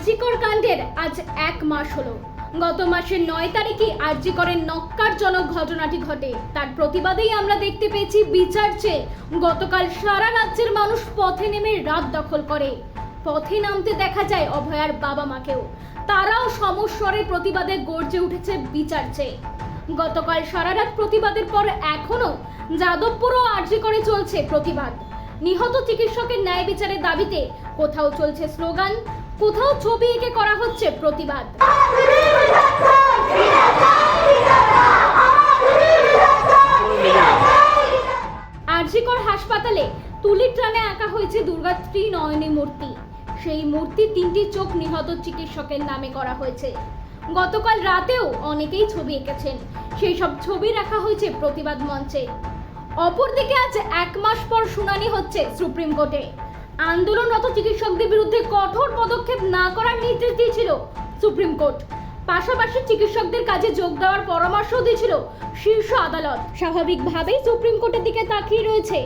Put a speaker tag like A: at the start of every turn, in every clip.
A: আরজিকর কাণ্ডের আজ এক মাস হলো। গত মাসের নয় তারিখে আরজিকরের নক্কারজনক ঘটনাটি ঘটে। তার প্রতিবাদেই আমরা দেখতে পেয়েছি বিচার চেয়ে গতকাল সারা রাজ্যের মানুষ পথে নেমে রাত দখল করে। পথে নামতে দেখা যায় অভয়ার বাবা মাকেও। তারাও সমস্বরে প্রতিবাদে গর্জে উঠেছে বিচার চেয়ে গতকাল সারা রাত প্রতিবাদের পর এখনও যাদবপুর ও আরজি করে চলছে প্রতিবাদ। নিহত চিকিৎসকের ন্যায় বিচারের দাবিতে কোথাও চলছে স্লোগান কোথাও ছবি এঁকে করা হচ্ছে প্রতিবাদ। আরজিকর হাসপাতালে তুলির টানে আঁকা হয়েছে দুর্গাত্রী নয়নী মূর্তি। সেই মূর্তি তিনটি চোখ নিহত চিকিৎসকের নামে করা হয়েছে। গতকাল রাতেও অনেকেই ছবি এঁকেছেন। সেই সব ছবি রাখা হয়েছে প্রতিবাদ মঞ্চে। অপরদিকে আজ এক মাস পর শুনানি হচ্ছে সুপ্রিম কোর্টে। আন্দোলনরত চিকিৎসকদের বিরুদ্ধে কঠোর পদক্ষেপ না করার নির্দেশ দিয়েছিল সুপ্রিম কোর্ট। পাশাপাশি চিকিৎসকদের কাজে যোগ দেওয়ার পরামর্শ দিয়েছিল শীর্ষ আদালত। স্বাভাবিকভাবেই সুপ্রিম কোর্টের দিকে তাকিয়ে রয়েছে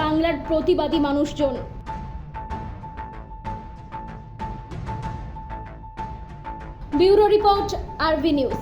A: বাংলার প্রতিবাদী মানুষজন। Bureau report, R B news.